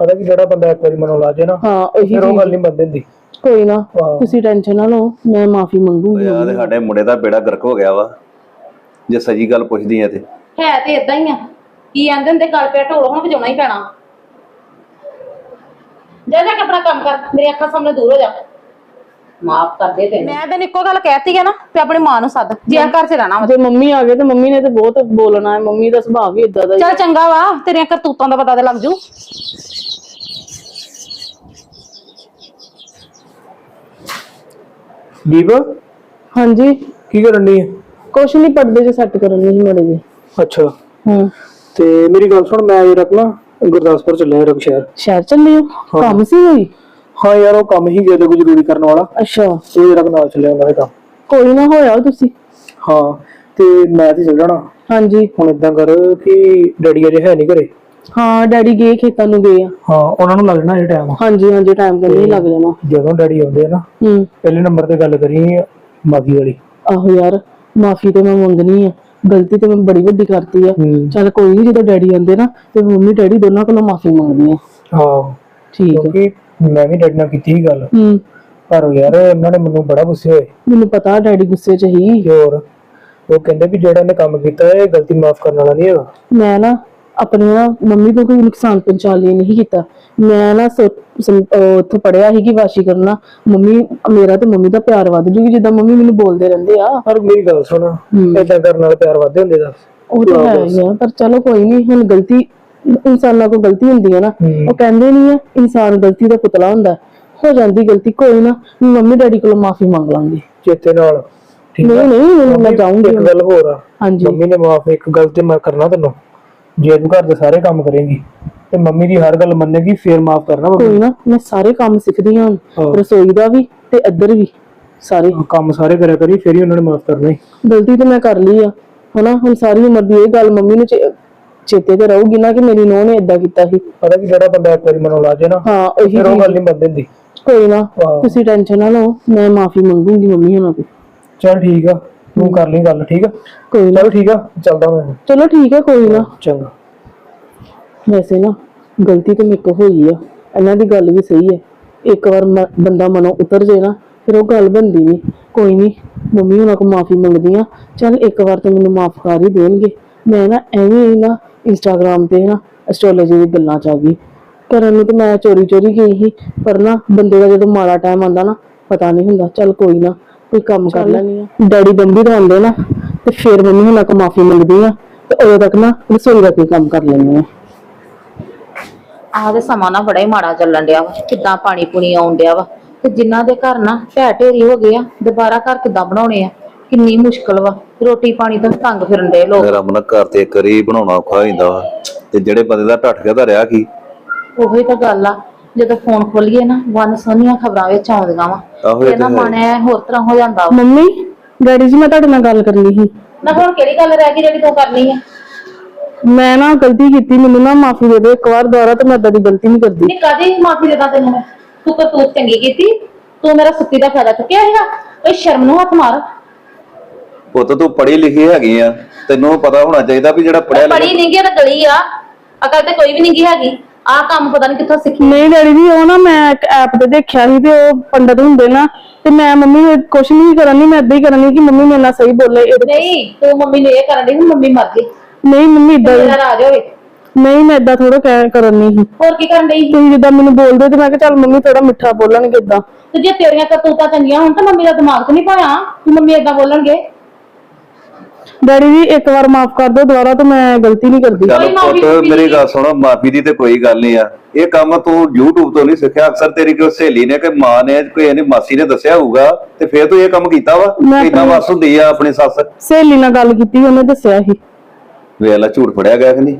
ਪਤਾ ਕਿ ਜਿਹੜਾ ਬੰਦਾ ਇੱਕ ਵਾਰੀ ਮਨੋਂ ਲਾ ਜੇ ਨਾ ਹਾਂ ਉਹੀ ਫਿਰ ਉਹ ਗੱਲ ਨਹੀਂ ਬੰਦ ਹੁੰਦੀ। ਕੋਈ ਨਾ। ਤੁਸੀਂ ਟੈਨਸ਼ਨ ਨਾ ਲਓ ਮੈਂ ਮਾਫੀ ਮੰਗੂੰਗੀ। ਆ ਤੇ ਸਾਡੇ ਮੁੰਡੇ ਦਾ ਬੇੜਾ ਗਰਕ ਹੋ ਗਿਆ ਵਾ ਜੇ ਸਹੀ ਗੱਲ ਪੁੱਛਦੀ ਐ ਤੇ। ਹੈ ਤੇ ਇਦਾਂ ਹੀ ਆ। ਕੀ ਆਂਦੇ ਹੁੰਦੇ ਗੱਲ ਪਿਆ ਢੋਲ ਹੁਣ ਵਜਾਉਣਾ ਹੀ ਪੈਣਾ ਜਾ ਜਾ ਕੇ ਆਪਣਾ ਕੰਮ ਕਰ ਮੇਰੀ ਅੱਖਾਂ ਸਾਹਮਣੇ ਦੂਰ ਹੋ ਜਾ। ਮਾਫ ਕਰ ਦੇ ਤੈਨੂੰ। ਮੈਂ ਤੈਨੂੰ ਇੱਕੋ ਗੱਲ ਕਹਿਤੀ ਹੈ ਨਾ ਤੇ ਆਪਣੀ ਮਾਂ ਨੂੰ ਸੱਦ। ਜੇ ਘਰ 'ਚ ਰਹਿਣਾ ਵਾ। ਜੇ ਮੰਮੀ ਆ ਗਏ ਤੇ ਮੰਮੀ ਨੇ ਤੇ ਬਹੁਤ ਬੋਲਣਾ ਹੈ। ਮੰਮੀ ਦਾ ਸੁਭਾਅ ਵੀ ਇਦਾਂ ਦਾ ਹੀ ਚੱਲ ਚੰਗਾ ਵਾ ਤੇਰੀਆਂ ਕਰਤੂਤਾਂ ਦਾ ਪਤਾ ਤੇ ਲੱਗ ਜੂ। ਦੀਪ? ਹਾਂਜੀ। ਕੀ ਕਰਨ ਦੀ ਕੁਛ ਨਹੀਂ ਪੜਦੇ ਜੇ ਸੈੱਟ ਕਰਨ ਨਹੀਂ ਮੜੇ ਜੀ ਅੱਛਾ। ਹੂੰ। ਤੇ ਮੇਰੀ ਗੱਲ ਸੁਣ ਮੈਂ ਇਹ ਰੱਖਣਾ ਗੁਰਦਾਸਪੁਰ ਚੱਲਿਆ ਰਕ ਸ਼ਹਿਰ। ਸ਼ਹਿਰ ਚੱਲੇ ਹੋ? ਕੰਮ ਸੀ ਕੋਈ? ਹਾਂ ਯਾਰ ਉਹ ਕੰਮ ਹੀ ਗਿਆ ਤੇ ਕੋਈ ਜ਼ਰੂਰੀ ਕਰਨ ਵਾਲਾ। ਅੱਛਾ। ਇਹ ਰੱਖ ਨਾਲ ਚੱਲਿਆ ਦੇ ਕੰਮ। ਕੋਈ ਨਾ ਹੋਇਆ ਤੁਸੀਂ। ਹਾਂ। ਤੇ ਮੈਂ ਤੇ ਚੱਲ ਜਾਣਾ। ਹਾਂਜੀ। ਹੁਣ ਇਦਾਂ ਕਰ ਕਿ ਡੈਡੀ ਅਜੇ ਹੈ ਨਹੀਂ ਘਰੇ। ਹਾਂ ਡੈਡੀ ਗਏ ਖੇਤਾਂ ਨੂੰ ਗਏ ਆ। ਹਾਂ ਉਹਨਾਂ ਨੂੰ ਲੱਗਣਾ ਇਹ ਟਾਈਮ ਹਾਂਜੀ ਹਾਂਜੀ ਟਾਈਮ ਕਹਿੰਦੇ ਹੀ ਲੱਗ ਜਾਣਾ। ਜਦੋਂ ਡੈਡੀ ਆਉਂਦੇ ਆ ਨਾ ਹੂੰ। ਪਹਿਲੇ ਨੰਬਰ ਤੇ ਗੱਲ ਕਰੀ ਮਾਫੀ ਵਾਲੀ। ਆਹੋ ਯਾਰ ਮਾਫੀ ਤੇ ਮੈਂ ਮੰਗਣੀ ਆ। ਗਲਤੀ ਤੇ ਮੈਂ ਬੜੀ ਵੱਡੀ ਕਰਤੀ ਆ। ਹੂੰ। ਚੱਲ ਕੋਈ ਨਹੀਂ ਜਦੋਂ ਡੈਡੀ ਆਉਂਦੇ ਨਾ ਤੇ ਮੰਮੀ ਡੈਡੀ ਦੋਨਾਂ ਕੋਲੋਂ ਮਾਫੀ ਮੰਗਦੀ ਆ। ਹਾਂ। ਠੀਕ ਆ। ਕਿਉਂਕਿ ਮੈਂ ਵੀ ਡੈਡੀ ਨਾਲ ਕੀਤੀ ਸੀ ਗੱਲ। ਹੂੰ। ਪਰ ਯਾਰ ਇਹਨਾਂ ਨੇ ਮੈਨੂੰ ਬੜਾ ਗੁੱਸੇ ਹੋਏ। ਮੈਨੂੰ ਪਤਾ ਡੈਡੀ ਗੁੱਸੇ 'ਚ ਹੀ। ਤੇ ਹੋਰ ਉਹ ਕਹਿੰਦੇ ਵੀ ਜਿਹੜਾ ਨੇ ਕੰਮ ਕੀਤਾ ਇਹ ਗਲਤੀ ਮਾਫ ਕਰਨ ਵਾਲਾ ਨਹੀਂ ਹੈਗਾ। ਮੈਂ ਨਾ ਆਪਣੀ ਨਾ ਮੰਮੀ ਨੂੰ ਕੋਈ ਨੁਕਸਾਨ ਪਹੁੰਚਾ ਲਈ ਨਹੀਂ ਕੀਤਾ। ਮੈਂ ਨਾ ਉੱਥੋਂ ਪੜਿਆ ਸੀ ਕਿ ਵਾਸ਼ੀ ਕਰਨਾ ਮੰਮੀ ਮੇਰਾ ਤੇ ਮੰਮੀ ਦਾ ਪਿਆਰ ਵੱਧ ਜੂਗੀ ਜਿੱਦਾਂ ਮੰਮੀ ਮੈਨੂੰ ਬੋਲਦੇ ਰਹਿੰਦੇ ਆ। ਪਰ ਮੇਰੀ ਗੱਲ ਸੁਣ ਏਦਾਂ ਕਰਨ ਨਾਲ ਪਿਆਰ ਵੱਧਦੇ ਹੁੰਦੇ ਦੱਸ ਉਹ ਤਾਂ ਹੈ ਆ ਪਰ ਚਲੋ ਕੋਈ ਨਹੀਂ ਹੁਣ ਗਲਤੀ ਇਨਸਾਨਾਂ ਕੋਲ ਗਲਤੀ ਹੁੰਦੀ ਹੈ ਨਾ। ਉਹ ਕਹਿੰਦੇ ਨਹੀਂ ਆ ਇਨਸਾਨ ਗਲਤੀ ਦਾ ਪੁਤਲਾ ਹੁੰਦਾ। ਹੈ। ਜਾਂਦੀ ਗਲਤੀ ਕੋਈ ਨਾ ਮੰਮੀ ਡੈਡੀ ਕੋਲੋਂ ਮਾਫੀ ਮੰਗ ਲਾਂਗੀ। ਚੇਤੇ ਨਾਲ ਨਹੀਂ ਨਹੀਂ ਮੈਂ ਜਾਊਂਗੀ ਇੱਕ ਗੱਲ ਹੋਰ ਆ। ਹਾਂਜੀ। ਮੰਮੀ ਨੇ ਮਾਫ ਇੱਕ ਗੱਲ ਤੇ ਮੈਂ ਕਰਨਾ ਤੈਨੂੰ। ਜੇ ਤੂੰ ਘਰ ਦੇ ਸਾਰੇ ਕੰਮ ਕਰੇਂਗੀ ਤੇ ਮੰਮੀ ਦੀ ਹਰ ਗੱਲ ਮੰਨੇਗੀ ਫੇਰ ਮਾਫ ਕਰਨਾ ਮੰਮੀ ਕੋਈ ਨਾ ਮੈਂ ਸਾਰੇ ਕੰਮ ਸਿੱਖਦੀ ਹਾਂ। ਰਸੋਈ ਦਾ ਵੀ ਤੇ ਇੱਧਰ ਵੀ ਸਾਰੇ ਨੂੰ। ਕੰਮ ਸਾਰੇ ਕਰਿਆ ਕਰੀ ਫੇਰ ਹੀ ਉਹਨਾਂ ਨੇ ਮਾਫ ਕਰਨਾ ਈ। ਗਲਤੀ ਤੇ ਮੈਂ ਕਰ ਲਈ ਆ ਹਨਾ ਹੁਣ ਸਾਰੀ ਉਮਰ ਦੀ ਇਹ ਗੱਲ ਮੰਮੀ ਨੂੰ ਚੇ- ਚੇਤੇ ਤੇ ਰਹੂਗੀ ਨਾ ਕਿ ਮੇਰੀ ਨੂੰਹ ਨੇ ਇਦਾਂ ਕੀਤਾ ਸੀ ਪਤਾ ਕਿ ਜਿਹੜਾ ਬੰਦਾ ਇੱਕ ਵਾਰੀ ਮਨੋਂ ਲਾ ਜੇ ਨਾ ਹਾਂ ਉਹੀ ਫਿਰ ਉਹ ਗੱਲ ਨਹੀਂ ਬੰਦ ਹੁੰਦੀ ਕੋਈ ਨਾ ਹਾਂ। ਤੁਸੀਂ ਟੈਨਸ਼ਨ ਨਾ ਲਓ ਮੈਂ ਮਾਫੀ ਮੰਗੂੰਗੀ ਮੰਮੀ ਹੁਣਾਂ ਤੋਂ ਚਲ ਠੀਕ ਆ ਤੂੰ ਕਰ ਲਈ ਗੱਲ ਠੀਕ ਆ? ਕੋਈ ਨਾ। ਚਲ ਠੀਕ ਆ ਚੱਲਦਾ ਮੈਂ। ਚਲੋ ਠੀਕ ਹੈ ਕੋਈ ਨਾ। ਚੰਗਾ। ਵੈਸੇ ਨਾ ਗਲਤੀ ਤੇ ਮੇਰੇ ਕੋਲ ਹੋਈ ਆ। ਇਹਨਾਂ ਦੀ ਗੱਲ ਵੀ ਸਹੀ ਹੈ ਇੱਕ ਵਾਰ ਮ- ਬੰਦਾ ਮਨੋਂ ਉਤਰ ਜੇ ਨਾ ਫਿਰ ਉਹ ਗੱਲ ਬਣਦੀ ਨਹੀਂ ਕੋਈ ਨਹੀਂ ਮੰਮੀ ਉਹਨਾਂ ਕੋਲ ਮਾਫੀ ਮੰਗਦੀ ਆ। ਚੱਲ ਇੱਕ ਵਾਰ ਤੇ ਮੈਨੂੰ ਮਾਫ ਕਰ ਹੀ ਦੇਣਗੇ। ਮੈਂ ਨਾ ਐਵੇਂ ਹੀ ਨਾ ਇੰਸਟਾਗ੍ਰam ਤੇ ਨਾ ਐਸਟ੍ਰੋਲੋਜੀ ਦੀ ਗੱਲਾਂ ਚ ਆ ਗਈ। ਕਰਨ ਨੂੰ ਤੇ ਮੈਂ ਚੋਰੀ ਚੋਰੀ ਗਈ ਸੀ। ਪਰ ਨਾ ਬੰਦੇ ਦਾ ਜਦੋਂ ਮਾੜਾ ਟਾਈਮ ਆਉਂਦਾ ਨਾ ਪਤਾ ਨਹੀਂ ਹੁੰਦਾ। ਚੱਲ ਕੋਈ ਨਾ ਕੋਈ ਕੰਮ ਕਰ ਲੈਣੀ ਆ। ਡੈਡੀ ਬੰਬੀ ਤੋਂ ਆਉਂਦੇ ਨਾ ਤੇ ਫਿਰ ਮੰਮੀ ਉਹਨਾਂ ਕੋਲ ਮਾਫੀ ਮੰਗਦੀ ਆ ਤੇ ਉਦੋਂ ਤੱਕ ਨਾ ਰਸੋਈ ਦਾ ਕੋਈ ਕੰਮ ਕਰ ਲੈਂਦੀ ਆ। ਆਹ ਤੇ ਸਮਾਂ ਨਾ ਬੜਾ ਹੀ ਮਾੜਾ ਚੱਲਣ ਡਿਆ ਵਾ ਕਿੱਦਾਂ ਪਾਣੀ ਪੁਣੀ ਆਉਣ ਡਿਆ ਵਾ। ਤੇ ਜਿਨ੍ਹਾਂ ਦੇ ਘਰ ਨਾ ਢਹਿ ਢੇਰੀ ਹੋ ਗਏ ਆ ਦੁਬਾਰਾ ਘਰ ਕਿੱਦਾਂ ਬਣਾਉਣੇ ਆ? ਕਿੰਨੀ ਮੁਸ਼ਕਲ ਵਾ ਰੋਟੀ ਪਾਣੀ ਤੋਂ ਤੰਗ ਫਿਰਨ ਦੇ ਲੋਕ। ਮੇਰਾ ਮਨ ਘਰ ਤੇ ਕਰੀ ਬਣਾਉਣਾ ਔਖਾ ਵਾ ਤੇ ਜਿਹੜੇ ਬੰਦੇ ਦਾ ਢੱਠ ਗਿਆ ਤਾਂ ਰਿਹਾ ਕੀ? ਉਹੀ ਤਾਂ ਗੱਲ ਆ ਜਦੋਂ ਫੋਨ ਖੋਲੀਏ ਨਾ ਵਨ ਸੋਹਣੀਆਂ ਖਬਰਾਂ ਵਿੱਚ ਆਉਂਦੀਆਂ ਵਾ। ਆਹੋ ਇਹ ਤੇ ਹੈ। ਮਨ ਐ ਹੋਰ ਤਰ੍ਹਾਂ ਹੋ ਜਾਂਦਾ ਵਾ। ਮੰਮੀ ਡੈਡੀ ਜੀ ਮੈਂ ਤੁਹਾਡੇ ਨਾਲ ਗੱਲ ਕਰਨੀ ਸੀ। ਨਾ ਹੁਣ ਕਿਹੜੀ ਗੱਲ ਰਹਿ ਗਈ ਜਿਹੜੀ ਤੂੰ ਕਰਨੀ ਆ? ਮੈਂ ਨਾ ਗਲਤੀ ਕੀਤੀ ਮੈਨੂੰ ਨਾ ਮਾਫੀ ਦੇ ਦੇ ਇੱਕ ਵਾਰ ਦੁਬਾਰਾ ਤੇ ਮੈਂ ਏਦਾਂ ਦੀ ਗਲਤੀ ਨਹੀਂ ਕਰਦੀ। ਨਹੀਂ ਕਾਦੀ ਮਾਫੀ ਦੇਦਾ ਤੈਨੂੰ ਮੈਂ? ਤੂੰ ਕਰਤੂਤ ਚੰਗੀ ਕੀਤੀ। ਤੂੰ ਮੇਰਾ ਸੁੱਤੀ ਦਾ ਫਾਇਦਾ ਚੁੱਕਿਆ ਹੈਗਾ ਓਏ ਸ਼ਰਮ ਨੂੰ ਹੱਥ ਮਾਰ। ਪੁੱਤ ਤੂੰ ਪੜ੍ਹੀ ਲਿਖੀ ਹੈਗੀ ਆ। ਤੈਨੂੰ ਪਤਾ ਹੋਣਾ ਚਾਹੀਦਾ ਵੀ ਜਿਹੜਾ ਪੜਿਆ ਪੜੀ ਨਹੀਂ ਗਿਆ ਤਾਂ ਗਲੀ ਆ। ਅਕਲ ਤੇ ਕੋਈ ਵੀ ਨਹੀਂ ਗਈ ਹੈਗੀ। ਆਹ ਕੰਮ ਪਤਾ ਨਹੀਂ ਕਿੱਥੋਂ ਸਿੱਖੀ ਨਹੀਂ ਡੈਡੀ ਜੀ ਉਹ ਨਾ ਮੈਂ ਇੱਕ ਐਪ ਤੇ ਦੇਖਿਆ ਸੀ ਤੇ ਉਹ ਪੰਡਤ ਹੁੰਦੇ ਨਾ ਤੇ ਮੈਂ ਮੰਮੀ ਨੂੰ ਕੁਛ ਨਹੀਂ ਕਰਨੀ ਮੈਂ ਏਦਾਂ ਹੀ ਕਰਨੀ ਕਿ ਮੰਮੀ ਮੇਰੇ ਨਾਲ ਸਹੀ ਬੋਲੇ ਇਹਦੇ- ਨਹੀਂ ਤੂੰ ਮੰਮੀ ਨੂੰ ਇਹ ਕਰਨ ਦੀ ਮੰਮੀ ਮਰ ਗਈ। ਨਹੀਂ ਮੰਮੀ ਏਦਾਂ ਮੇਰਾ ਰਾਜ ਹੋਵੇ। ਨਹੀਂ ਮੈਂ ਏਦਾਂ ਥੋੜਾ ਕਹਿ ਕਰਨੀ ਸੀ। ਹੋਰ ਕੀ ਕਰਨ ਡਈ ਤੁਸੀਂ ਜਿੱਦਾਂ ਮੈਨੂੰ ਬੋਲਦੇ ਤੇ ਮੈਂ ਕਿਹਾ ਚੱਲ ਮੰਮੀ ਥੋੜਾ ਮਿੱਠਾ ਬੋਲਣਗੇ ਏਦਾਂ। ਤੇ ਜੇ ਤੇਰੀਆਂ ਕਰਤੂਤਾਂ ਚੰਗੀਆਂ ਹੋਣ ਤਾਂ ਮੰਮੀ ਦਾ ਦਿਮਾਗ ਤੇ ਨਹੀਂ ਪਾਇਆ। ਕਿ ਮੰਮੀ ਏਦਾਂ ਬੋਲਣਗੇ। ਡੈਡੀ ਜੀ ਇੱਕ ਵਾਰ ਮਾਫ ਕਰ ਦਿਓ ਦੁਬਾਰਾ ਤੇ ਮੈਂ ਗਲਤੀ ਨਹੀਂ ਕਰਦੀ। ਚੱਲ ਕੋਈ ਮਾਫ਼ੀ ਪੁੱਤ ਨਹੀਂ ਮੇਰੀ ਗੱਲ ਸੁਣੋ ਮਾਫੀ ਦੀ ਤੇ ਕੋਈ ਗੱਲ ਨਹੀਂ ਆ। ਇਹ ਕੰਮ ਤੂੰ YouTube ਤੋਂ ਨਹੀਂ ਸਿੱਖਿਆ ਅਕਸਰ ਤੇਰੀ ਕੋਈ ਸਹੇਲੀ ਨੇ ਕਿ ਮਾਂ ਨੇ ਕੋਈ ਇਹਨੇ ਮਾਸੀ ਨੇ ਦੱਸਿਆ ਹੋਊਗਾ ਤੇ ਫੇਰ ਤੂੰ ਇਹ ਕੰਮ ਕੀਤਾ ਵਾ? ਮੈਂ ਕਿੰਨਾ ਵਸ ਹੁੰਦੀ ਆ ਆਪਣੀ ਸੱਸ? ਸਹੇਲੀ ਨਾਲ ਗੱਲ ਕੀਤੀ ਉਹਨੇ ਦੱਸਿਆ ਸੀ। ਵੇਖ ਲੈ ਝੂਠ ਫੜਿਆ ਗਿਆ ਕਿ ਨਹੀਂ?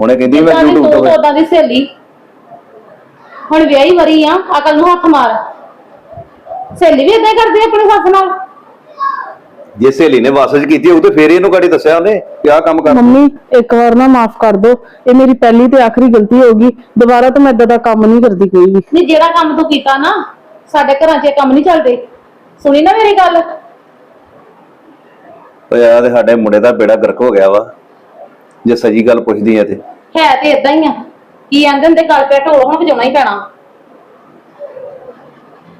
ਹੁਣੇ ਕਹਿੰਦੀ ਮੈਂ YouTube ਤੂੰ ਤੋਂ ਉਦਾਂ ਦੀ ਸਹੇਲੀ। ਹੁਣ ਵਿਆਹੀ ਵਰੀ ਆ ਅਕਲ ਨੂੰ ਹੱਥ ਮਾਰ। ਸਹੇਲੀ ਵੀ ਹੀ ਕਰਦੀ ਆ ਆਪਣੀ ਸੱਸ ਨਾਲ। ਜੇ ਸਹੇਲੀ ਨੇ ਵਸ ਚ ਕੀਤੀ ਹੋਊ ਤੇ ਫੇਰ ਇਹਨੂੰ ਕਾੜੀ ਦੱਸਿਆ ਉਹਨੇ ਕਿ ਆਹ ਕੰਮ ਕਰ ਮੰਮੀ ਇੱਕ ਵਾਰ ਨਾ ਮਾਫ ਕਰ ਦਿਓ। ਇਹ ਮੇਰੀ ਪਹਿਲੀ ਤੇ ਆਖਰੀ ਗਲਤੀ ਹੋਗੀ ਦੁਬਾਰਾ ਤਾਂ ਮੈਂ ਏਦਾਂ ਦਾ ਕੰਮ ਨਹੀਂ ਕਰਦੀ ਕੋਈ ਵੀ। ਨਹੀਂ ਜਿਹੜਾ ਕੰਮ ਤੂੰ ਕੀਤਾ ਨਾ ਸਾਡੇ ਘਰਾਂ 'ਚ ਇਹ ਕੰਮ ਨਹੀਂ ਚੱਲਦੇ। ਸੁਣੀ ਨਾ ਮੇਰੀ ਗੱਲ। ਓਏ ਆ ਤੇ ਸਾਡੇ ਮੁੰਡੇ ਦਾ ਬੇੜਾ ਗਰਕ ਹੋ ਗਿਆ ਵਾ। ਜੇ ਸਹੀ ਗੱਲ ਪੁੱਛਦੀ ਐ ਤੇ। ਹੈ ਤੇ ਇਦਾਂ ਹੀ ਆ। ਕੀ ਆਂਦੇ ਹੁੰਦੇ ਗੱਲ ਪੈ ਢੋਲ ਹੁਣ ਵਜਾਉਣਾ ਹੀ ਪੈਣਾ।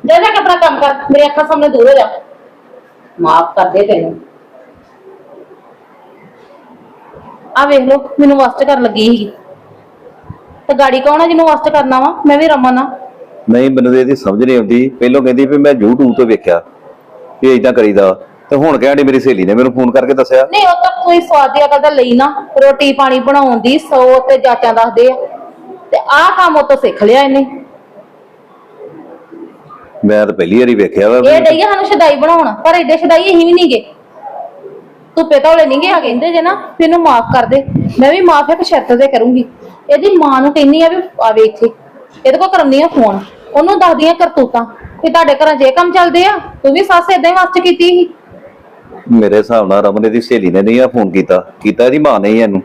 ਜਾ ਜਾ ਕੇ ਆਪਣਾ ਕੰਮ ਕਰ। ਮੇਰੇ ਅੱਖਾਂ ਸਾਹਮਣੇ ਦੂਰ ਹੋ ਜਾ। ਮਾਫ ਕਰ ਦੇ ਤੈਨੂੰ। ਆ ਵੇਖ ਲੋ ਮੈਨੂੰ ਵਾਸਤ ਕਰਨ ਲੱਗੀ ਸੀਗੀ। ਤੇ ਗਾੜੀ ਕੌਣ ਆ ਜਿਹਨੂੰ ਵਾਸਤ ਕਰਨਾ ਵਾ? ਮੈਂ ਵੀ ਰਮਨ ਆ। ਨਹੀਂ ਮੈਨੂੰ ਤਾਂ ਇਹਦੀ ਸਮਝ ਨਹੀਂ ਆਉਂਦੀ। ਪਹਿਲਾਂ ਕਹਿੰਦੀ ਵੀ ਮੈਂ YouTube ਤੋਂ ਵੇਖਿਆ ਵੀ ਇਦਾਂ ਕਰੀਦਾ। ਤੇ ਹੁਣ ਕਹਿੰਦੀ ਮੇਰੀ ਸਹੇਲੀ ਨੇ ਮੈਨੂੰ ਫੋਨ ਕਰਕੇ ਦੱਸਿਆ। ਨਹੀਂ ਉਹ ਤਾਂ ਕੋਈ ਸਵਾਦ ਦੀ ਅਕਲ ਤਾਂ ਲਈ ਨਾ। ਰੋਟੀ ਪਾਣੀ ਬਣਾਉਣ ਦੀ ਸੌ ਤੇ ਜਾਚਾਂ ਦੱਸਦੇ ਆ। ਤੇ ਆਹ ਕੰਮ ਉਹ ਤੋਂ ਸਿੱਖ ਲਿਆ ਇਹਨੇ। ਮੈਂ ਤਾਂ ਪਹਿਲੀ ਵਾਰੀ ਵੇਖਿਆ ਵਾ ਇਹ ਡਈ ਆ ਸਾਨੂੰ ਸ਼ਦਾਈ ਬਣਾਉਣ ਪਰ ਐਡੇ ਸ਼ਦਾਈ ਅਸੀਂ ਵੀ ਨਹੀਂਗੇ ਧੁੱਪੇ ਧੌਲੇ ਨਹੀਂਗੇ ਆ ਕਹਿੰਦੇ ਜੇ ਨਾ ਵੀ ਇਹਨੂੰ ਮਾਫ ਕਰ ਦੇ। ਮੈਂ ਵੀ ਮਾਫ ਇੱਕ ਸ਼ਰਤ ਤੇ ਕਰੂੰਗੀ। ਇਹਦੀ ਮਾਂ ਨੂੰ ਕਹਿੰਨੀ ਆ ਵੀ ਆਵੇ ਇੱਥੇ। ਇਹਦੇ ਕੋਲ ਕਰਨੀ ਆ ਫੋਨ। ਉਹਨੂੰ ਦੱਸਦੀ ਆ ਕਰਤੂਤਾਂ ਵੀ ਤੁਹਾਡੇ ਘਰਾਂ 'ਚ ਇਹ ਕੰਮ ਚੱਲਦੇ ਆ ਤੂੰ ਵੀ ਸੱਸ ਏਦਾਂ ਹੀ ਵਾਸਤੇ ਕੀਤੀ ਸੀ। ਮੇਰੇ ਹਿਸਾਬ ਨਾਲ ਰਮਨ ਦੀ ਸਹੇਲੀ ਨੇ ਨਹੀਂ ਆ ਫੋਨ ਕੀਤਾ। ਕੀਤਾ ਇਹਦੀ ਮਾਂ ਨੇ ਹੀ ਇਹਨੂੰ।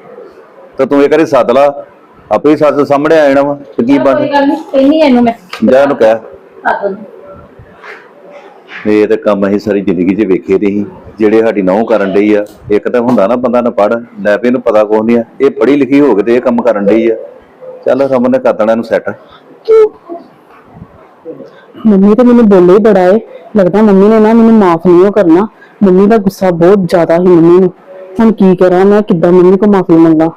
ਤਾਂ ਤੂੰ ਇਹ ਕਰੇ ਸੱਦ ਲਾ। ਆਪੇ ਹੀ ਸੱਸ ਸਾਹਮਣੇ ਆ ਜਾਣਾ ਵਾ ਤੇ ਕੀ ਬਣ ਕੋਈ ਗੱਲ ਨਹੀਂ ਕਹਿੰਨੀ ਆ ਇਹਨੂੰ ਮੈਂ। ਜਾ ਇਹਨੂੰ ਕਹਿ। ਕਰ ਦਿੰਦੀ ਇਹ ਤਾਂ ਕੰਮ ਅਸੀਂ ਸਾਰੀ ਜ਼ਿੰਦਗੀ 'ਚ ਵੇਖੇ ਸੀ ਜਿਹੜੇ ਸਾਡੀ ਨਹੁੰ ਕਰਨ ਡਈ ਆ ਇੱਕ ਤਾਂ ਹੁੰਦਾ ਨਾ ਬੰਦਾ ਨਾ ਪੜ ਲੈ ਪੇ ਇਹਨੂੰ ਪਤਾ ਕੁਛ ਨਹੀਂ ਆ। ਇਹ ਪੜ੍ਹੀ ਲਿਖੀ ਹੋ ਕੇ ਤੇ ਇਹ ਕੰਮ ਕਰਨ ਡਈ ਆ। ਚੱਲ ਰਮਨ ਨੇ ਕਰ ਦੇਣਾ ਇਹਨੂੰ ਸੈੱਟ ਮੰਮੀ ਤਾਂ ਮੈਨੂੰ ਬੋਲੇ ਹੀ ਬੜਾ ਏ। ਲੱਗਦਾ ਮੰਮੀ ਨੇ ਨਾ ਮੈਨੂੰ ਮਾਫ ਨਹੀਂ ਉਹ ਕਰਨਾ। ਮੰਮੀ ਦਾ ਗੁੱਸਾ ਬਹੁਤ ਜ਼ਿਆਦਾ ਹੀ ਮੰਮੀ ਨੂੰ। ਹੁਣ ਕੀ ਕਰਾਂ ਮੈਂ ਕਿੱਦਾਂ ਮੰਮੀ ਕੋ ਮਾਫੀ ਮੰਗਾ?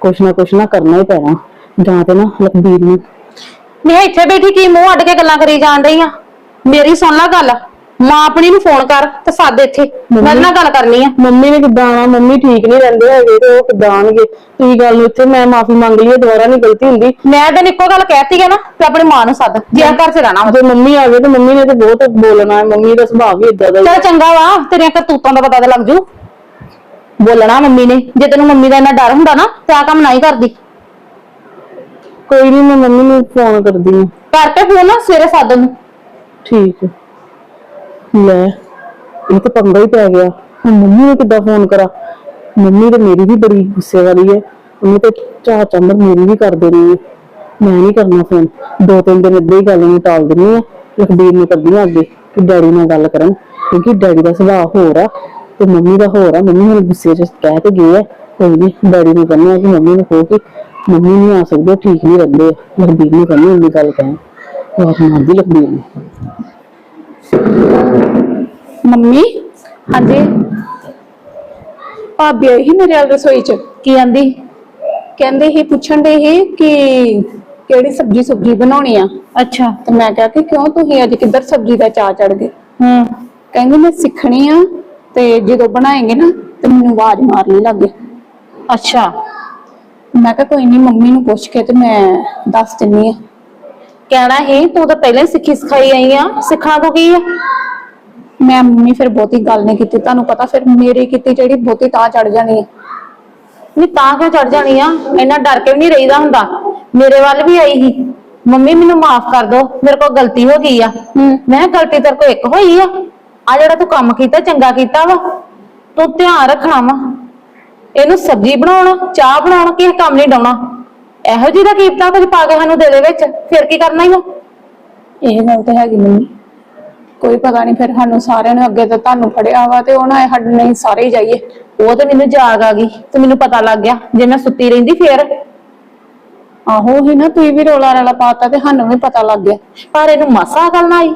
ਕੁਛ ਨਾ ਕੁਛ ਨਾ ਕਰਨਾ ਹੀ ਪੈਣਾ। ਜਾਂ ਤੇ ਨਾ ਲਖਬੀਰ ਨੂੰ। ਮੈਂ ਇੱਥੇ ਬੈਠੀ ਕੀ ਮੂੰਹ ਅੱਡ ਕੇ ਗੱਲਾਂ ਕਰੀ ਜਾਣ ਰਹੀ ਆ? ਮੇਰੀ ਸੁਣ ਲੈ ਗੱਲ। ਮਾਂ ਆਪਣੀ ਨੂੰ ਫੋਨ ਕਰ ਤੇ ਸੱਦ ਇੱਥੇ। ਮੈਂ ਨਾਲ ਗੱਲ ਕਰਨੀ ਆ। ਮੰਮੀ ਨੇ ਕਿੱਦਾਂ ਆਉਣਾ ਮੰਮੀ ਠੀਕ ਨਹੀਂ ਰਹਿੰਦੇ ਹੈਗੇ ਤੇ ਉਹ ਕਿੱਦਾਂ ਆਣਗੇ ਤੁਸੀਂ ਗੱਲ ਨੂੰ ਇੱਥੇ ਮੈਂ ਮਾਫੀ ਮੰਗ ਲਈ ਹੈ ਦੁਬਾਰਾ ਨਹੀਂ ਗਲਤੀ ਹੁੰਦੀ। ਮੈਂ ਤੈਨੂੰ ਇੱਕੋ ਗੱਲ ਕਹਿਤੀ ਹੈ ਨਾ ਤੇ ਆਪਣੀ ਮਾਂ ਨੂੰ ਸੱਦ। ਜੇ ਘਰ ਚ ਰਹਿਣਾ ਜੇ ਮੰਮੀ ਆ ਗਏ ਤੇ ਮੰਮੀ ਨੇ ਤੇ ਬਹੁਤ ਬੋਲਣਾ ਹੈ। ਮੰਮੀ ਦਾ ਸੁਭਾਅ ਵੀ ਇਦਾਂ ਦਾ ਹੀ। ਚੱਲ ਚੰਗਾ ਵਾ ਤੇਰੀਆਂ ਕਰਤੂਤਾਂ ਦਾ ਪਤਾ ਤਾਂ ਲੱਗ ਜੂ। ਬੋਲਣਾ ਮੰਮੀ ਨੇ। ਜੇ ਤੈਨੂੰ ਮੰਮੀ ਦਾ ਇੰਨਾ ਡਰ ਹੁੰਦਾ ਨਾ ਤੇ ਆ ਕੰਮ ਨਹੀਂ ਕਰਦੀ। ਕੋਈ ਨਹੀਂ ਮੈਂ ਮੰਮੀ ਨੂੰ ਫੋਨ ਕਰਦੀ ਹਾਂ। ਕਰਕੇ ਫੋਨ ਨਾ ਸਵੇਰੇ ਸੱਦ ਨੂੰ ਠੀਕ ਹੈ। ਲੈ ਇਹ ਤਾਂ ਪੰਗਾ ਹੀ ਪੈ ਗਿਆ। ਹੁਣ ਮੰਮੀ ਨੂੰ ਕਿੱਦਾਂ ਫੋਨ ਕਰਾਂ? ਮੰਮੀ ਤੇ ਮੇਰੀ ਵੀ ਬੜੀ ਗੁੱਸੇ ਵਾਲੀ ਹੈ। ਉਹਨੇ ਤੇ ਚਾਹ ਚੰਦਰ ਮੇਰੀ ਵੀ ਕਰ ਦੇਣੀ ਹੈ। ਮੈਂ ਨਹੀਂ ਕਰਨਾ ਫੋਨ ਦੋ ਤਿੰਨ ਦਿਨ ਏਦਾਂ ਹੀ ਗੱਲ ਨੂੰ ਟਾਲ ਦਿੰਨੀ ਆ ਲਖਬੀਰ ਨੂੰ ਕਰਦੀ ਆ ਅੱਗੇ ਕਿ ਡੈਡੀ ਨਾਲ ਗੱਲ ਕਰਨ। ਕਿਉਂਕਿ ਡੈਡੀ ਦਾ ਸੁਭਾਅ ਹੋਰ ਆ ਤੇ ਮੰਮੀ ਦਾ ਹੋਰ ਆ। ਮੰਮੀ ਹੁਣ ਗੁੱਸੇ 'ਚ ਕਹਿ ਤੇ ਗਏ ਆ। ਕੋਈ ਨਹੀਂ ਡੈਡੀ ਨੂੰ ਕਹਿੰਦੇ ਆ ਕਿ ਮੰਮੀ ਨੂੰ ਕਹੋ ਕਿ ਮੰਮੀ ਨਹੀਂ ਆ ਸਕਦੇ ਠੀਕ ਨਹੀਂ ਰਹਿੰਦੇ। ਲਖਬੀਰ ਨੂੰ ਕਹਿੰਦੇ ਇੰਨੀ ਗੱਲ ਕਹਿ ਹੋਰ ਮਾਰਦੀ ਲਖਬੀਰ ਨੂੰ। ਮੰਮੀ? ਹਾਂਜੀ। ਭਾਬੀ ਆਈ ਸੀ ਮੇਰੇ ਵੱਲ ਰਸੋਈ ਚ। ਕੀ ਆਂਦੀ? ਕਹਿੰਦੇ ਹੀ ਪੁੱਛਣ ਦੇ ਹੀ ਕਿ ਕਿਹੜੀ ਸਬਜੀ ਸੁਬਜੀ ਬਣਾਉਣੀ ਆ। ਅੱਛਾ। ਤੇ ਮੈਂ ਕਿਹਾ ਕਿ ਕਿਉਂ ਤੁਸੀਂ ਅੱਜ ਕਿੱਧਰ ਸਬਜੀ ਦਾ ਚਾਹ ਚੜ ਗਏ? ਹੂੰ। ਕਹਿੰਦੀ ਮੈਂ ਸਿੱਖਣੀ ਆ ਤੇ ਜਦੋਂ ਬਣਾਏਂਗੇ ਨਾ ਤੇ ਮੈਨੂੰ ਆਵਾਜ਼ ਮਾਰ ਲਈ ਲੱਗੇ ਅੱਛਾ। ਮੈਂ ਕਿਹਾ ਕੋਈ ਨਹੀਂ ਮੰਮੀ ਨੂੰ ਪੁੱਛ ਕੇ ਤੇ ਮੈਂ ਦੱਸ ਦਿੰਨੀ ਆ। ਕਹਿਣਾ ਹੈ ਤੂੰ ਤਾਂ ਪਹਿਲਾਂ ਹੀ ਸਿੱਖੀ ਸਿਖਾਈ ਆਈ ਆ ਸਿੱਖਣਾ ਕੋ ਕੀ ਆ? ਮੈਂ ਮੰਮੀ ਫਿਰ ਬਹੁਤੀ ਗੱਲ ਨਹੀਂ ਕੀਤੀ ਤੁਹਾਨੂੰ ਪਤਾ ਫਿਰ ਮੇਰੀ ਕੀਤੀ ਜਿਹੜੀ ਬਹੁਤੀ ਤਾਂ ਚੜ ਜਾਣੀ ਆ। ਨਹੀਂ ਤਾਂ ਕਿਉਂ ਚੜ ਜਾਣੀ ਆ? ਇੰਨਾ ਡਰ ਕੇ ਵੀ ਨਹੀਂ ਰਹੀਦਾ ਹੁੰਦਾ? ਮੇਰੇ ਵੱਲ ਵੀ ਆਈ ਸੀ। ਮੰਮੀ ਮੈਨੂੰ ਮਾਫ ਕਰ ਦੋ ਮੇਰੇ ਕੋਲ ਗਲਤੀ ਹੋ ਗਈ ਆ। ਮੈਂ ਕਿਹਾ ਗਲਤੀ ਤੇਰੇ ਕੋਲ ਇੱਕ ਹੋਈ ਆ। ਆ ਜਿਹੜਾ ਤੂੰ ਕੰਮ ਕੀਤਾ ਚੰਗਾ ਕੀਤਾ ਵਾ। ਤੂੰ ਧਿਆਨ ਰੱਖਣਾ ਵਾ। ਇਹਨੂੰ ਸਬਜ਼ੀ ਬਣਾਉਣ ਚਾਹ ਬਣਾਉਣ ਕਿਸੇ ਕੰਮ ਨਹੀਂ ਡਾਉਣਾ। ਇਹੋ ਜਿਹੀ ਦਾ ਕੀਪਤਾ ਕੁਝ ਪਾ ਕੇ ਸਾਨੂੰ ਦੇ ਦੇ ਵਿੱਚ ਫਿਰ ਕੀ ਕਰਨਾ ਹੀ ਆ? ਇਹ ਗੱਲ ਤਾਂ ਹੈਗੀ ਮੰਮੀ। ਕੋਈ ਪਤਾ ਨਹੀਂ ਫਿਰ ਸਾਨੂੰ ਸਾਰਿਆਂ ਨੂੰ ਅੱਗੇ ਤਾਂ ਤੁਹਾਨੂੰ ਫੜਿਆ ਵਾ ਤੇ ਉਹਨਾਂ ਸਾਡੇ ਨਹੀਂ ਸਾਰੇ ਹੀ ਜਾਈਏ। ਉਹ ਤੇ ਮੈਨੂੰ ਜਾਗ ਆ ਗਈ ਤੇ ਮੈਨੂੰ ਪਤਾ ਲੱਗ ਗਿਆ ਜੇ ਮੈਂ ਸੁੱਤੀ ਰਹਿੰਦੀ ਫੇਰ। ਆਹੋ ਹੀ ਨਾ ਤੁਸੀਂ ਵੀ ਰੋਲਾ ਰਾਲਾ ਪਾਤਾ ਤੇ ਸਾਨੂੰ ਵੀ ਪਤਾ ਲੱਗ ਗਿਆ। ਪਰ ਇਹਨੂੰ ਮਾਸਾ ਗੱਲ ਨਾ ਆਈ।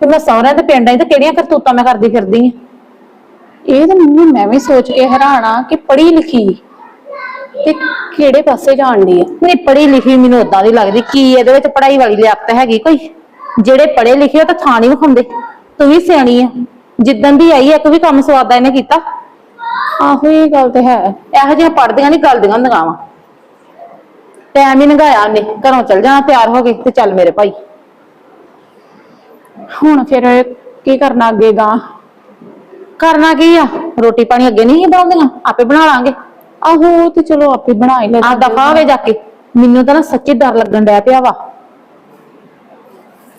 ਕਿ ਮੈਂ ਸਹੁਰਿਆਂ ਦੇ ਪਿੰਡ ਆਈ ਤੇ ਕਿਹੜੀਆਂ ਕਰਤੂਤਾਂ ਮੈਂ ਕਰਦੀ ਫਿਰਦੀ ਆ। ਇਹ ਤਾਂ ਮੰਮੀ ਮੈਂ ਵੀ ਸੋਚ ਕੇ ਹੈਰਾਨ ਆ ਕਿ ਪੜ੍ਹੀ ਲਿਖੀ। ਤੇ ਕਿਹੜੇ ਪਾਸੇ ਜਾਣ ਦੀ ਆ? ਨਹੀਂ ਪੜ੍ਹੀ ਲਿਖੀ ਮੈਨੂੰ ਉਦਾਂ ਦੀ ਲੱਗਦੀ। ਕੀ ਇਹਦੇ ਵਿੱਚ ਪੜ੍ਹਾਈ ਵਾਲੀ ਲਿਆਕਤ ਹੈਗੀ ਕੋਈ? ਜਿਹੜੇ ਪੜ੍ਹੇ ਲਿਖੇ ਉਹ ਤਾਂ ਥਾਂ ਨਹੀਂ ਵਿਖਾਉਂਦੇ। ਤੂੰ ਵੀ ਸਿਆਣੀ ਆ। ਜਿੱਦਣ ਦੀ ਆਈ ਆ, ਇੱਕ ਵੀ ਕੰਮ ਸਵਾਦਾ ਇਹਨੇ ਕੀਤਾ। ਆਹੋ ਇਹ ਗੱਲ ਤੇ ਹੈ। ਇਹੋ ਜਿਹੀਆਂ ਪੜਦੀਆਂ ਨਹੀਂ ਗਲਦੀਆਂ ਹੁੰਦੀਆਂ ਵਾ। ਟਾਈਮ ਹੀ ਲੰਘਾਇਆ ਉਹਨੇ। ਘਰੋਂ ਚਲ ਜਾਣਾ ਤਿਆਰ ਹੋ ਗਏ ਤੇ ਚੱਲ ਮੇਰੇ ਭਾਈ। ਹੁਣ ਫਿਰ ਕੀ ਕਰਨਾ ਅੱਗੇ ਗਾਂ ਕਰਨਾ ਕੀ ਆ? ਰੋਟੀ ਪਾਣੀ ਅੱਗੇ ਨਹੀਂ ਬਣਾਉਂਦੀਆਂ? ਆਪੇ ਬਣਾ ਲਾਂਗੇ। ਆਹੋ ਉਹ ਤੇ ਚਲੋ ਆਪੇ ਬਣਾ ਹੀ ਲੈ ਆ ਦਫਾ ਹੋਵੇ ਜਾ ਕੇ। ਮੈਨੂੰ ਤਾਂ ਨਾ ਸੱਚੀ ਡਰ ਲੱਗਣ ਡਿਆ ਪਿਆ ਵਾ।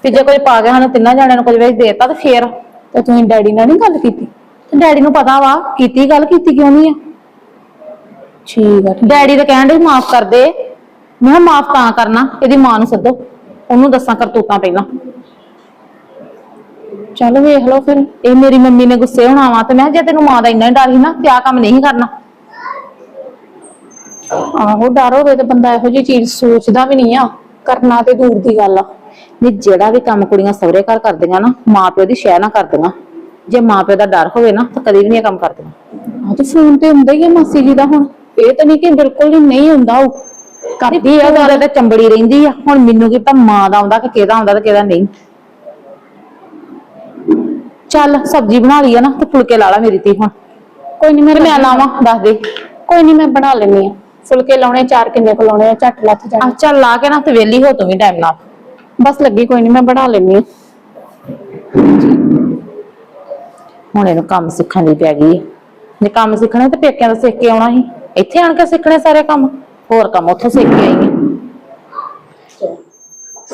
ਤੇ ਜੇ ਕੋਈ ਪਾ ਗਿਆ ਸਾਨੂੰ ਤਿੰਨਾਂ ਜਾਣਿਆਂ ਨੂੰ ਕੁਝ ਵੇਚ ਦੇਤਾ ਤੇ ਫੇਰ। ਤੇ ਤੁਸੀਂ ਡੈਡੀ ਨਾਲ ਨਹੀਂ ਗੱਲ ਕੀਤੀ? ਤੇ ਡੈਡੀ ਨੂੰ ਪਤਾ ਵਾ ਕੀਤੀ ਗੱਲ ਕੀਤੀ ਕਿਉਂ ਨਹੀਂ ਆ? ਠੀਕ ਆ ਡੈਡੀ ਤਾਂ ਕਹਿਣ ਦੇ ਮਾਫ ਕਰ ਦੇ। ਮੈਂ ਮਾਫ ਤਾਂ ਕਰਨਾ ਇਹਦੀ ਮਾਂ ਨੂੰ ਸੱਦੋ। ਉਹਨੂੰ ਦੱਸਾਂ ਕਰਤੂਤਾਂ ਪਹਿਲਾਂ। ਚੱਲ ਵੇਖ ਲਓ ਫਿਰ। ਇਹ ਮੇਰੀ ਮੰਮੀ ਨੇ ਗੁੱਸੇ ਹੋਣਾ ਵਾ ਤੇ ਮੈਂ ਕਿਹਾ ਜੇ ਤੈਨੂੰ ਮਾਂ ਦਾ ਇੰਨਾ ਹੀ ਡਰ ਸੀ ਨਾ ਤੇ ਆ ਕੰਮ ਨਹੀਂ ਕਰਨਾ। ਆਹੋ ਡਰ ਹੋਵੇ ਤੇ ਬੰਦਾ ਇਹੋ ਜਿਹੀ ਚੀਜ਼ ਸੋਚਦਾ ਵੀ ਨਹੀਂ ਆ। ਕਰਨਾ ਤੇ ਦੂਰ ਦੀ ਗੱਲ ਆ। ਨਹੀਂ ਜਿਹੜਾ ਵੀ ਕੰਮ ਕੁੜੀਆਂ ਸਹੁਰੇ ਘਰ ਕਰਦੀਆਂ ਨਾ ਮਾਪਿਓ ਦੀ ਸ਼ਹਿ ਨਾ ਕਰਦੀਆਂ। ਜੇ ਮਾਪਿਓ ਦਾ ਡਰ ਹੋਵੇ ਨਾ ਤਾਂ ਕਦੀ ਵੀ ਨਹੀਂ ਇਹ ਕੰਮ ਕਰਦੀਆਂ। ਆਹ ਤੇ ਫੋਨ ਤੇ ਹੁੰਦਾ ਹੀ ਆ ਮਾਸੀ ਜੀ ਦਾ ਹੁਣ। ਇਹ ਤਾਂ ਨਹੀਂ ਕਿ ਬਿਲਕੁਲ ਹੀ ਨਹੀਂ ਹੁੰਦਾ ਉਹ। ਕਰਦੀ ਆ ਗੱਲ। ਤਾਂ ਚੰਬੜੀ ਰਹਿੰਦੀ ਆ। ਹੁਣ ਮੈਨੂੰ ਕੀ ਪਤਾ ਮਾਂ ਦਾ ਆਉਂਦਾ ਕਿ ਕਿਹਦਾ ਆਉਂਦਾ ਤੇ ਕਿਹਦਾ ਨਹੀਂ। ਚੱਲ ਸਬਜ਼ੀ ਬਣਾ ਲਈ ਆ ਨਾ ਤੇ ਫੁਲਕੇ ਲਾ ਲਾ ਮੇਰੀ ਤੀ ਹੁਣ। ਕੋਈ ਨਹੀਂ ਮੈਂ ਤੇ ਮੈਂ ਲਾਵਾਂ ਦੱਸ ਦੇ। ਕੋਈ ਨਹੀਂ ਮੈਂ ਬਣਾ ਲੈਣੀ ਆ। ਫੁਲਕੇ ਲਾਉਣੇ ਚਾਰ ਕਿੰਨੇ ਕੁ ਲਾਉਣੇ ਆ ਝੱਟ ਲੱਥ ਜਾਣਾ। ਚੱਲ ਲਾ ਕੇ ਨਾ ਤੇ ਵਿਹਲੀ ਹੋ ਤੂੰ ਵੀ ਟਾਈਮ ਨਾਲ। ਬਸ ਲੱਗੀ ਕੋਈ ਨਹੀਂ ਮੈਂ ਬਣਾ ਲੈਣੀ ਹੁਣ ਇਹਨੂੰ ਕੰਮ ਸਿੱਖਣ ਦੀ ਪੈ ਗਈ। ਜੇ ਕੰਮ ਸਿੱਖਣਾ ਤੇ ਪੇਕਿਆਂ ਦਾ ਸਿੱਖ ਕੇ ਆਉਣਾ ਸੀ। ਇੱਥੇ ਆਣ ਕੇ ਸਿੱਖਣੇ ਸਾਰੇ ਕੰਮ ਹੋਰ ਕੰਮ ਉੱਥੋਂ ਸਿੱਖ ਕੇ ਆਈ ਹੈ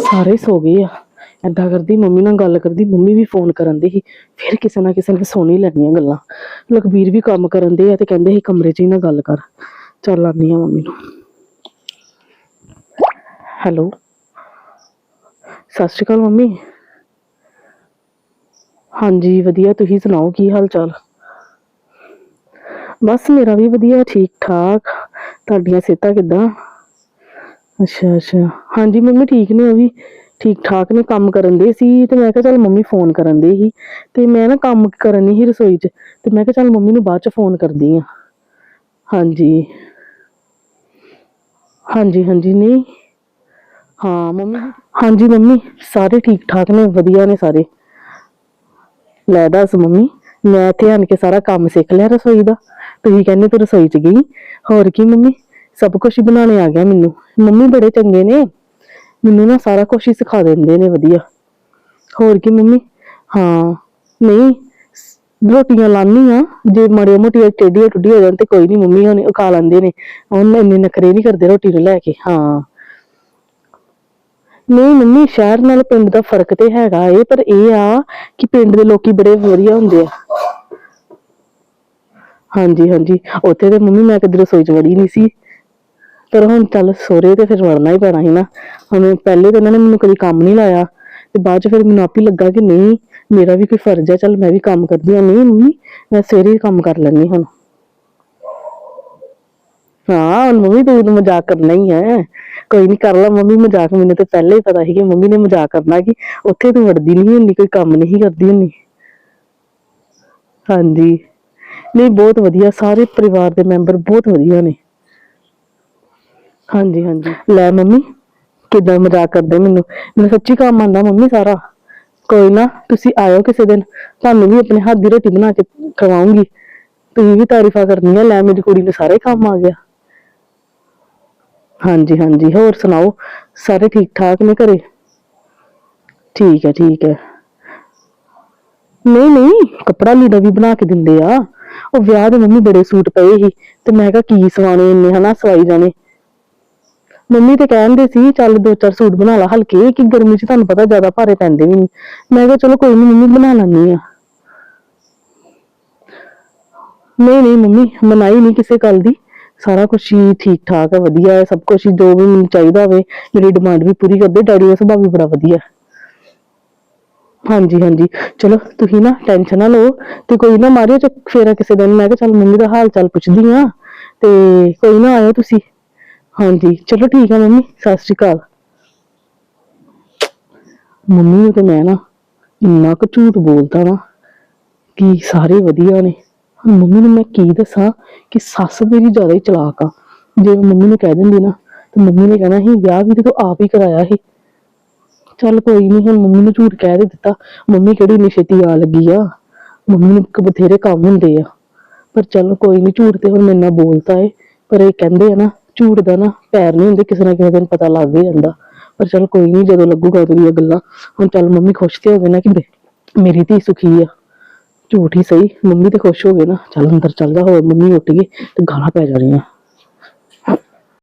ਸਾਰੇ ਸੋ ਗਏ ਆ। ਏਦਾਂ ਕਰਦੀ ਮੰਮੀ ਨਾਲ ਗੱਲ ਕਰਦੀ ਮੰਮੀ ਵੀ ਫੋਨ ਕਰਨ ਦੀ ਸੀ। ਫਿਰ ਕਿਸੇ ਨਾ ਕਿਸੇ ਨੇ ਸੁਣ ਹੀ ਲੈਣੀਆਂ ਗੱਲਾਂ। ਲਖਬੀਰ ਵੀ ਕੰਮ ਕਰਨ ਦੇ ਆ ਤੇ ਕਹਿੰਦੇ ਸੀ ਕਮਰੇ 'ਚ ਹੀ ਨਾ ਗੱਲ ਕਰ। ਚੱਲ ਆਨੀ ਆ ਮੰਮੀ ਨੂੰ। ਹੈਲੋ? ਸਤਿ ਸ਼੍ਰੀ ਅਕਾਲ ਮੰਮੀ। ਹਾਂਜੀ, ਵਧੀਆ। ਤੁਸੀਂ ਸੁਣਾਓ, ਕੀ ਹਾਲ ਚਾਲ ਬਸ ਮੇਰਾ ਵੀ ਵਧੀਆ ਠੀਕ ਠਾਕ ਤੁਹਾਡੀਆਂ ਸਿਹਤਾਂ ਕਿੱਦਾਂ? ਅੱਛਾ ਅੱਛਾ। ਹਾਂਜੀ ਮੰਮੀ, ਠੀਕ ਨੇ ਉਹ ਵੀ। ਠੀਕ ਠਾਕ ਨੇ, ਕੰਮ ਕਰਨ ਦੇ ਸੀ ਤੇ ਮੈਂ ਕਿਹਾ ਚੱਲ ਮੰਮੀ ਫੋਨ ਕਰਨ ਦੇ ਸੀ। ਤੇ ਮੈਂ ਨਾ ਕੰਮ ਕਰਨ ਨਹੀਂ ਸੀ ਰਸੋਈ 'ਚ। ਤੇ ਮੈਂ ਕਿਹਾ ਚੱਲ ਮੰਮੀ ਨੂੰ ਬਾਅਦ 'ਚ ਫੋਨ ਕਰਦੀ ਆ ਹਾਂਜੀ। ਹਾਂਜੀ ਹਾਂਜੀ ਨਹੀਂ। ਹਾਂ ਮੰਮੀ? ਹਾਂਜੀ ਮੰਮੀ ਸਾਰੇ ਠੀਕ ਠਾਕ ਨੇ ਵਧੀਆ ਨੇ ਸਾਰੇ। ਲੈ ਦੱਸ ਮੰਮੀ ਮੈਂ ਇੱਥੇ ਆਣ ਕੇ ਸਾਰਾ ਕੰਮ ਸਿੱਖ ਲਿਆ ਰਸੋਈ ਦਾ। ਤੁਸੀਂ ਕਹਿੰਦੇ ਤੂੰ ਰਸੋਈ 'ਚ ਗਈ। ਹੋਰ ਕੀ ਮੰਮੀ ਸਭ ਕੁਝ ਬਣਾਉਣੇ ਆ ਗਿਆ ਮੈਨੂੰ। ਮੰਮੀ ਬੜੇ ਚੰਗੇ ਨੇ। ਮੈਨੂੰ ਨਾ ਸਾਰਾ ਕੁਝ ਹੀ ਸਿਖਾ ਦਿੰਦੇ ਨੇ ਵਧੀਆ। ਹੋਰ ਕੀ ਮੰਮੀ? ਹਾਂ ਨਹੀਂ। ਰੋਟੀਆਂ ਲਾਨੀ ਆ ਜੇ ਮਾੜੀਆਂ ਮੋਟੀਆਂ ਟੇਡੀਆਂ ਟੁੱਡੀਆਂ ਹੋ ਜਾਣ ਤੇ ਕੋਈ ਨਹੀਂ ਮੰਮੀ ਹੋਣੀ ਉਹ ਖਾ ਲੈਂਦੇ ਨੇ। ਉਹਨਾਂ ਇੰਨੇ ਨਖਰੇ ਨਹੀਂ ਕਰਦੇ ਰੋਟੀ ਨੂੰ ਲੈ ਕੇ, ਹਾਂ। ਨਹੀਂ ਮੰਮੀ, ਸ਼ਹਿਰ ਨਾਲ ਪਿੰਡ ਦਾ ਫ਼ਰਕ ਤੇ ਹੈਗਾ ਏ, ਪਰ ਇਹ ਆ ਕਿ ਪਿੰਡ ਦੇ ਲੋਕੀ ਬੜੇ ਵਧੀਆ ਹੁੰਦੇ ਆ। ਹਾਂਜੀ ਹਾਂਜੀ। ਉੱਥੇ ਤੇ ਮੰਮੀ, ਮੈਂ ਕਦੇ ਰਸੋਈ ਚ ਵੜੀ ਨਹੀਂ ਸੀ। ਪਰ ਹੁਣ ਚੱਲ ਸੋਰੇ ਤੇ ਫਿਰ ਵੜਨਾ ਹੀ ਪੈਣਾ ਸੀ ਨਾ। ਹੁਣ ਪਹਿਲੇ ਤਾਂ ਇਹਨਾਂ ਨੇ ਮੈਨੂੰ ਕਦੀ ਕੰਮ ਨਹੀਂ ਲਾਇਆ। ਤੇ ਬਾਅਦ ਚ ਫਿਰ ਮੈਨੂੰ ਆਪ ਹੀ ਲੱਗਾ ਕਿ ਨਹੀਂ ਮੇਰਾ ਵੀ ਕੋਈ ਫਰਜ਼ ਹੈ, ਚੱਲ ਮੈਂ ਵੀ ਕੰਮ ਕਰਦੀ ਹਾਂ। ਨਹੀਂ ਮੰਮੀ, ਮੈਂ ਸਵੇਰੇ ਹੀ ਕੰਮ ਕਰ ਲੈਂਦੀ ਹੁਣ। ਹਾਂ, ਹੁਣ ਮੰਮੀ ਤੂੰ ਤਾਂ ਮਜ਼ਾਕ ਕਰਨਾ ਹੀ ਹੈ। ਕੋਈ ਨਹੀਂ ਕਰ ਲਾ ਮੰਮੀ, ਮਜ਼ਾਕ ਮੈਨੂੰ ਤੇ ਪਹਿਲੇ ਹੀ ਪਤਾ ਸੀ ਕਿ ਮੰਮੀ ਨੇ ਮਜ਼ਾਕ ਕਰਨਾ ਕਿ ਉੱਥੇ ਤੂੰ ਵੜਦੀ ਨਹੀਂ ਹੁੰਦੀ, ਕੋਈ ਕੰਮ ਨਹੀਂ ਕਰਦੀ ਹੁੰਦੀ। ਹਾਂਜੀ। ਨਹੀਂ, ਬਹੁਤ ਵਧੀਆ, ਸਾਰੇ ਪਰਿਵਾਰ ਦੇ ਮੈਂਬਰ ਬਹੁਤ ਵਧੀਆ ਨੇ। ਹਾਂਜੀ ਹਾਂਜੀ। ਲੈ ਮੰਮੀ, ਕਿਦਾਂ ਮਜ਼ਾਕ ਕਰਦੇ ਮੈਨੂੰ? ਮੈਨੂੰ ਸੱਚੀ ਕੰਮ ਆਂਦਾ ਮੰਮੀ ਸਾਰਾ। ਕੋਈ ਨਾ, ਤੁਸੀਂ ਆਇਓ ਕਿਸੇ ਦਿਨ। ਤੁਹਾਨੂੰ ਵੀ ਆਪਣੇ ਹੱਥ ਦੀ ਰੋਟੀ ਬਣਾ ਕੇ ਖਵਾਉਂਗੀ। ਤੁਸੀਂ ਵੀ ਤਾਰੀਫਾਂ ਕਰਨੀਆਂ, ਲੈ ਮੇਰੀ ਕੁੜੀ ਨੂੰ ਸਾਰੇ ਕੰਮ ਆ ਗਿਆ। ਹਾਂਜੀ ਹਾਂਜੀ, ਹੋਰ ਸੁਣਾਓ? ਸਾਰੇ ਠੀਕ ਠਾਕ ਨੇ ਘਰੇ? ਠੀਕ ਹੈ ਠੀਕ ਹੈ। ਨਹੀਂ ਨਹੀਂ, ਕੱਪੜਾ ਲੀੜਾ ਵੀ ਬਣਾ ਕੇ ਦਿੰਦੇ ਆ। ਉਹ ਵਿਆਹ ਦੇ ਮੰਮੀ ਬੜੇ ਸੂਟ ਪਏ ਸੀ, ਤੇ ਮੈਂ ਕਿਹਾ ਕੀ ਸਵਾਣੇ ਇੰਨੇ, ਹਨਾ, ਸਵਾਈ ਜਾਣੇ। ਮੰਮੀ ਤੇ ਕਹਿੰਦੇ ਸੀ, ਚੱਲ ਦੋ ਚਾਰ ਸੂਟ ਬਣਾ ਲਾ ਹਲਕੇ, ਕਿ ਗਰਮੀ 'ਚ ਤੁਹਾਨੂੰ ਪਤਾ ਜ਼ਿਆਦਾ ਭਾਰੇ ਪੈਂਦੇ ਵੀ ਨਹੀਂ। ਮੈਂ ਕਿਹਾ, ਚਲੋ ਕੋਈ ਨਹੀਂ ਮੰਮੀ ਬਣਾ ਲੈਣੀ ਆ ਨਹੀਂ ਨਹੀਂ ਮੰਮੀ, ਮਨਾਈ ਨਹੀਂ ਕਿਸੇ ਗੱਲ ਦੀ। ਸਾਰਾ ਕੁਝ ਹੀ ਠੀਕ ਠਾਕ ਹੈ ਵਧੀਆ ਹੈ ਸਭ ਕੁਝ ਜੋ ਵੀ ਮੈਨੂੰ ਚਾਹੀਦਾ ਹੋਵੇ, ਮੇਰੀ ਡਿਮਾਂਡ ਵੀ ਪੂਰੀ ਕਰਦੇ, ਡੈਡੀ ਦਾ ਸੁਭਾਅ ਵੀ ਬੜਾ ਵਧੀਆ। ਹਾਂਜੀ ਹਾਂਜੀ। ਚਲੋ, ਤੁਸੀਂ ਨਾ ਟੈਨਸ਼ਨ ਨਾ ਲਓ, ਤੇ ਕੋਈ ਨਾ ਮਾਰਿਓ ਚ ਫੇਰਾ ਕਿਸੇ ਦਿਨ। ਮੈਂ ਕਿਹਾ, ਚੱਲ ਮੰਮੀ ਦਾ ਹਾਲ ਚਾਲ ਪੁੱਛਦੀ ਆ ਤੇ ਕੋਈ ਨਾ ਆਇਓ ਤੁਸੀਂ। ਹਾਂਜੀ, ਚਲੋ ਠੀਕ ਆ ਮੰਮੀ, ਸਤਿ ਸ਼੍ਰੀ ਅਕਾਲ। ਮੰਮੀ ਨੂੰ ਤੇ ਮੈਂ ਨਾ ਇੰਨਾ ਕੁ ਝੂਠ ਬੋਲਦਾ ਨਾ ਕਿ ਸਾਰੇ ਵਧੀਆ ਨੇ। ਹੁਣ ਮੰਮੀ ਨੂੰ ਮੈਂ ਕੀ ਦੱਸਾਂ ਕਿ ਸੱਸ ਮੇਰੀ ਜ਼ਿਆਦਾ ਹੀ ਚਲਾਕ ਆ। ਜੇ ਮੈਂ ਮੰਮੀ ਨੂੰ ਕਹਿ ਦਿੰਦੀ ਨਾ, ਤੇ ਮੰਮੀ ਨੇ ਕਹਿਣਾ ਸੀ, ਵਿਆਹ ਵੀ ਤੇ ਤੂੰ ਆਪ ਹੀ ਕਰਾਇਆ ਸੀ। ਚੱਲ ਕੋਈ ਨਹੀਂ ਹੁਣ ਮੰਮੀ ਨੂੰ ਝੂਠ ਕਹਿ ਦੇ ਦਿੱਤਾ। ਮੰਮੀ ਕਿਹੜੀ ਇੰਨੀ ਛੇਤੀ ਆ ਲੱਗੀ ਆ? ਮੰਮੀ ਨੂੰ ਕ- ਬਥੇਰੇ ਕੰਮ ਹੁੰਦੇ ਆ। ਪਰ ਚੱਲ ਕੋਈ ਨਹੀਂ ਝੂਠ ਤੇ ਹੁਣ ਮੇਰੇ ਨਾਲ ਬੋਲਤਾ ਏ। ਪਰ ਇਹ ਕਹਿੰਦੇ ਆ ਨਾ ਝੂਠ ਦਾ ਨਾ ਪੈਰ ਨਹੀਂ ਹੁੰਦੇ, ਕਿਸੇ ਨਾ ਕਿਸੇ ਦਿਨ ਪਤਾ ਲੱਗ ਹੀ ਜਾਂਦਾ। ਪਰ ਚੱਲ ਕੋਈ ਨਹੀਂ, ਜਦੋਂ ਲੱਗੂਗਾ ਉਹਦੀਆਂ ਗੱਲਾਂ। ਹੁਣ ਚੱਲ ਮੰਮੀ ਖੁਸ਼ ਤੇ ਹੋ ਗਏ ਨਾ ਕਿ ਮੇਰੀ ਧੀ ਸੁਖੀ ਆ। ਝੂਠ ਹੀ ਸਹੀ, ਮੰਮੀ ਤੇ ਖੁਸ਼ ਹੋ ਗਏ ਨਾ। ਚੱਲ ਅੰਦਰ ਚੱਲਦਾ, ਹੋਰ ਮੰਮੀ ਉੱਠ ਗਈ ਤੇ ਗਾਲਾਂ ਪੈ ਜਾਣੀਆਂ।